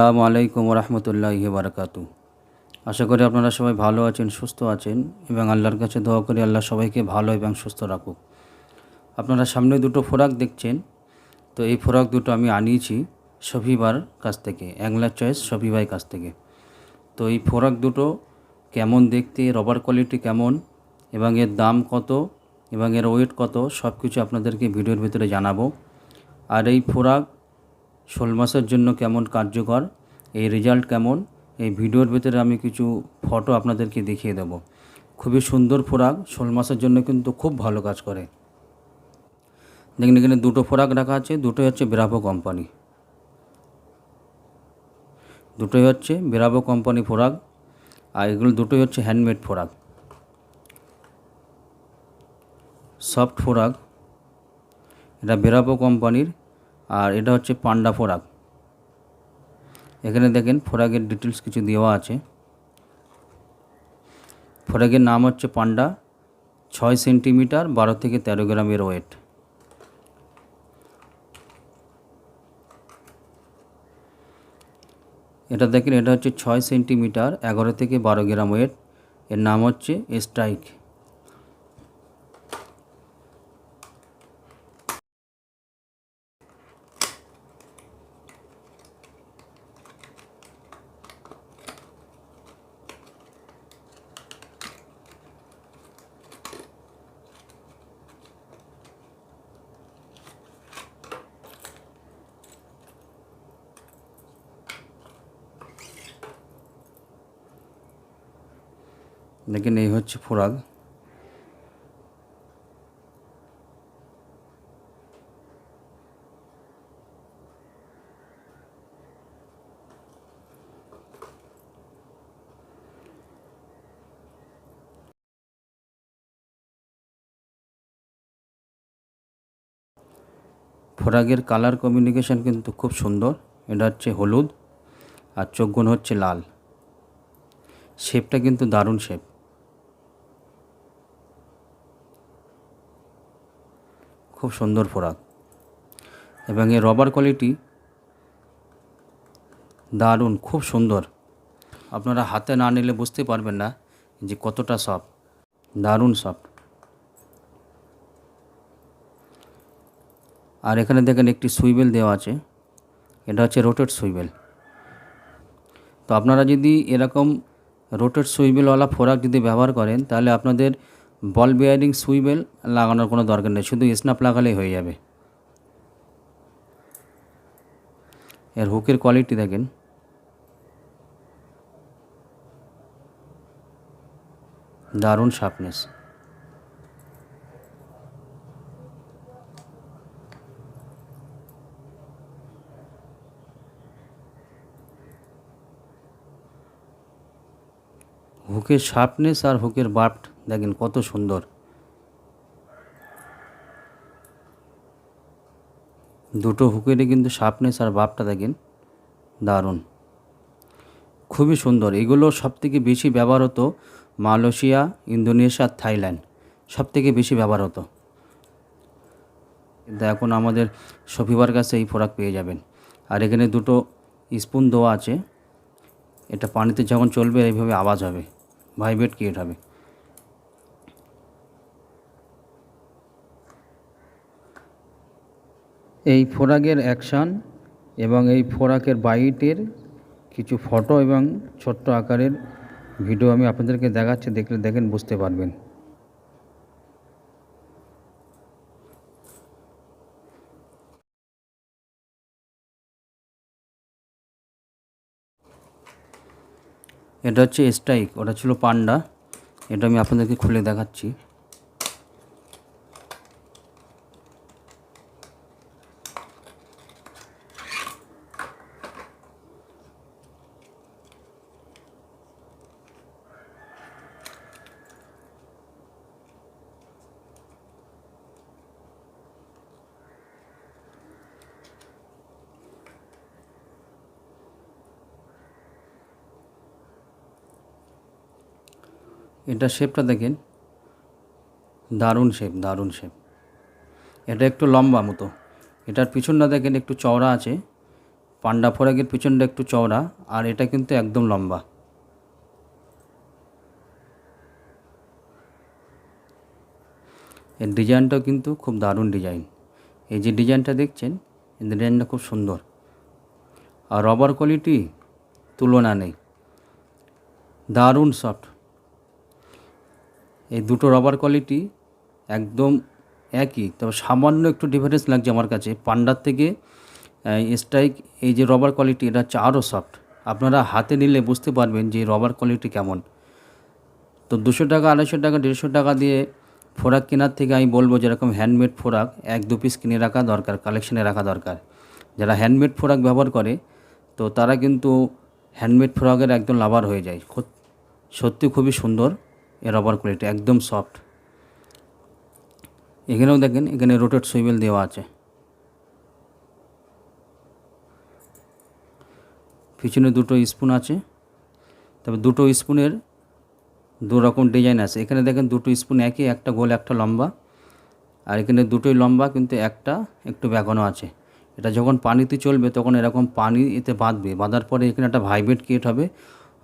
আসসালামু আলাইকুম রহমতুল্লাহ বারকাতু আশা করি আপনারা সবাই ভালো আছেন, সুস্থ আছেন এবং আল্লাহর কাছে দোয়া করি আল্লাহ সবাইকে ভালো এবং সুস্থ রাখুক। আপনারা সামনে দুটো ফোরাক দেখছেন, তো এই ফোরাক দুটো আমি আনিয়েছি শফিবার কাছ থেকে অ্যাংলার চয়েস শফিবাই কাছ থেকে। তো এই ফোরাক দুটো কেমন দেখতে, রবার কোয়ালিটি কেমন এবং এর দাম কত এবং এর ওয়েট কত সব কিছু আপনাদেরকে ভিডিওর ভিতরে জানাব। আর এই ফোরাক শোল মাসের জন্য কেমন কার্যকর, এই রেজাল্ট কেমন, এই ভিডিওর ভিতরে আমি কিছু ফটো আপনাদেরকে দেখিয়ে দেবো। খুবই সুন্দর ফোরাক শোল মাসের জন্য কিন্তু খুব ভালো কাজ করে। দেখুন, এখানে দুটো ফোরাক রাখা আছে, দুটোই হচ্ছে ব্রাভো কোম্পানি দুটোই হচ্ছে ব্রাভো কোম্পানি ফোরাক, আর এগুলো দুটোই হচ্ছে হ্যান্ডমেড ফোরাক। সফট ফোরাক, এটা বেরাবো কোম্পানির আর এটা হচ্ছে পান্ডা ফোরাক এখানে দেখেন ফোরাকের ডিটেলস কিছু দেওয়া আছে। ফোরাকের নাম হচ্ছে পান্ডা, ছয় সেন্টিমিটার, বারো থেকে তেরো গ্রামের ওয়েট এটা দেখেন, এটা হচ্ছে ছয় সেন্টিমিটার, এগারো থেকে বারো গ্রাম ওয়েট এর নাম হচ্ছে স্ট্রাইক দেখেন এই হচ্ছে ফোরাক ফোরাগের কালার কমিউনিকেশন কিন্তু খুব সুন্দর। এটা হচ্ছে হলুদ আর চোখগুণ হচ্ছে লাল। শেপটা কিন্তু দারুণ শেপ খুব সুন্দর ফোরাক এবং এর রবার কোয়ালিটি দারুণ, খুব সুন্দর। আপনারা হাতে না নিলে বুঝতে পারবেন না যে কতটা সফট দারুণ সফট আর এখানে দেখেন একটি সুইবেল দেওয়া আছে, এটা হচ্ছে রোটেট সুইবেল। তো আপনারা যদি এরকম রোটেট সুইবেলওয়ালা ফোরাক যদি ব্যবহার করেন, তাহলে আপনাদের বল বিয়ারিং সুইবেল লাগানোর কোনো দরকার নেই, শুধু স্নাপ লাগালেই হয়ে যাবে। এর হুকের কোয়ালিটি দেখেন। দারুণ শার্পনেস। হুকের শার্পনেস আর হুকের বাফট দেখেন কত সুন্দর। দুটো হুকেরে কিন্তু শার্পনেস আর বাপটা দেখেন দারুণ। খুবই সুন্দর। এগুলো সবথেকে বেশি ব্যবহার হতো মালয়েশিয়া, ইন্দোনেশিয়া থাইল্যান্ড। সবথেকে বেশি ব্যবহার হতো কিন্তু এখন আমাদের শফিবার কাছে এই ফোরাক পেয়ে যাবেন। আর এখানে দুটো স্পুন দেওয়া আছে। এটা পানিতে যখন চলবে এইভাবে আওয়াজ হবে, ভাইব্রেট ক্রিয়েট হবে। এই ফোরাকের অ্যাকশান এবং এই ফোরাকের বাইটের কিছু ফটো এবং ছোট্ট আকারের ভিডিও আমি আপনাদেরকে দেখাচ্ছি, দেখলে দেখেন, বুঝতে পারবেন। এটা হচ্ছে স্ট্রাইক, ওটা ছিল পান্ডা। এটা আমি আপনাদেরকে খুলে দেখাচ্ছি। এটা শেপটা দেখেন। দারুণ শেপ দারুণ শেপ। এটা একটু লম্বা মতো। এটার পিছনটা দেখেন একটু চওড়া আছে। পান্ডা ফোরাগের পিছনটা একটু চওড়া, আর এটা কিন্তু একদম লম্বা। এর ডিজাইনটাও কিন্তু খুব দারুণ ডিজাইন। এই যে ডিজাইনটা দেখছেন, এই ডিজাইনটা খুব সুন্দর। আর রবার কোয়ালিটি তুলনা নেই। দারুণ সফট। এই দুটো রবার কোয়ালিটি একদম একই, তবে সামান্য একটু ডিফারেন্স লাগছে আমার কাছে। পান্ডার থেকে স্ট্রাইক এই যে রবার কোয়ালিটি এটা হচ্ছে আরও সফট আপনারা হাতে নিলে বুঝতে পারবেন যে রবার কোয়ালিটি কেমন। তো দুশো টাকা, আড়াইশো টাকা, দেড়শো টাকা দিয়ে ফোরাক কেনার থেকে আমি বলব যেরকম হ্যান্ডমেড ফোরাক, এক দু পিস কিনে রাখা দরকার কালেকশনে রাখা দরকার। যারা হ্যান্ডমেড ফোরাক ব্যবহার করে, তো তারা কিন্তু হ্যান্ডমেড ফ্রকের একদম লাভার হয়ে যায়। সত্যি খুবই সুন্দর। এর রবার কোয়ালিটি একদম সফট এখানেও দেখেন, এখানে রোটেট সুইবেল দেওয়া আছে। পিছনে দুটো স্পুন আছে। তবে দুটো স্পুনের দু রকম ডিজাইন আছে। এখানে দেখেন, দুটো স্পুন একই একটা গোল, একটা লম্বা। আর এখানে দুটোই লম্বা, কিন্তু একটা একটু বেঁকানো আছে। এটা যখন পানিতে চলবে, তখন এরকম পানি এতে বাঁধবে। বাঁধার পরে এখানে একটা ভাইব্রেট ক্রিয়েট হবে।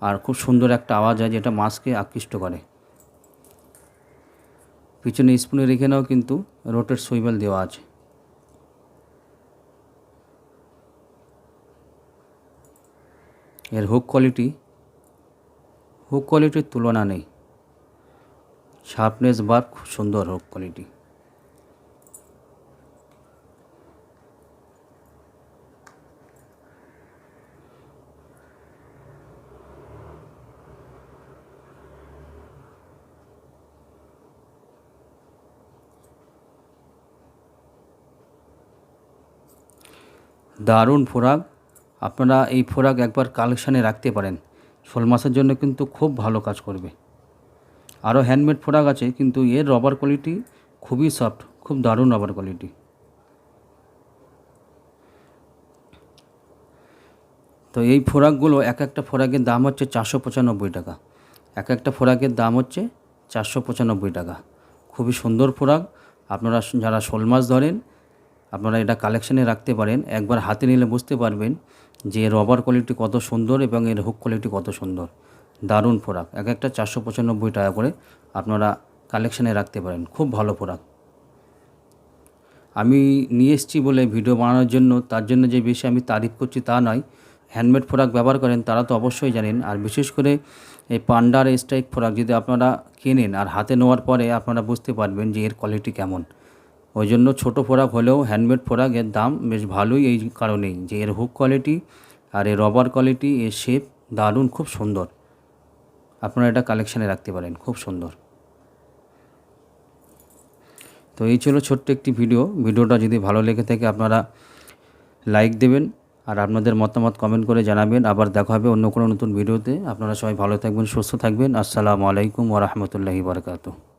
আর খুব সুন্দর একটা আওয়াজ হয়, যেটা মাছকে আকৃষ্ট করে। পিছনে স্পুনে রেখে নাও, কিন্তু রোটের সুইবেল দেওয়া আছে। এর হুক কোয়ালিটি হুক কোয়ালিটির তুলনা নেই। শার্পনেস বার খুব সুন্দর হুক কোয়ালিটি দারুণ ফোরাক। আপনারা এই ফোরাক একবার কালেকশানে রাখতে পারেন। শোল মাছের জন্য কিন্তু খুব ভালো কাজ করবে। আরও হ্যান্ডমেড ফোরাক আছে, কিন্তু এর রবার কোয়ালিটি খুবই সফট খুব দারুণ রবার কোয়ালিটি তো এই ফোরাকগুলো এক একটা ফোরাকের দাম হচ্ছে চারশো পঁচানব্বই টাকা। এক একটা ফোরাকের দাম হচ্ছে চারশো পঁচানব্বই টাকা। খুবই সুন্দর ফোরাক। আপনারা যারা শোল মাছ ধরেন আপনারা এটা কালেকশানে রাখতে পারেন। একবার হাতে নিলে বুঝতে পারবেন যে রবার কোয়ালিটি কত সুন্দর এবং এর হুক কোয়ালিটি কত সুন্দর। দারুণ ফোরাক এক একটা চারশো পঁচানব্বই টাকা করে আপনারা কালেকশানে রাখতে পারেন। খুব ভালো ফোরাক আমি নিয়ে এসেছি বলে ভিডিও বানানোর জন্য, তার জন্য যে বেশি আমি তারিফ করছি তা নয়। হ্যান্ডমেড ফোরাক ব্যবহার করেন, তারা তো অবশ্যই জানেন। আর বিশেষ করে এই পান্ডার স্ট্রাইক ফোরাক যদি আপনারা কেনেন আর হাতে নেওয়ার পরে আপনারা বুঝতে পারবেন যে এর কোয়ালিটি কেমন। ওই জন্য ছোটো ফোরাক হলেও হ্যান্ডমেড ফোরাকের দাম বেশ ভালোই এই কারণেই যে এর হুক কোয়ালিটি আর এর রবার কোয়ালিটি, এর শেপ দারুণ, খুব সুন্দর। আপনারা এটা কালেকশানে রাখতে পারেন, খুব সুন্দর। তো এই ছিল ছোট্ট একটি ভিডিও। ভিডিওটা যদি ভালো লেগে থাকে আপনারা লাইক দেবেন আর আপনাদের মতামত কমেন্ট করে জানাবেন। আবার দেখা হবে অন্য কোনো নতুন ভিডিওতে। আপনারা সবাই ভালো থাকবেন, সুস্থ থাকবেন। আসসালামু আলাইকুম ওরহমতুল্লাহি বারকাতু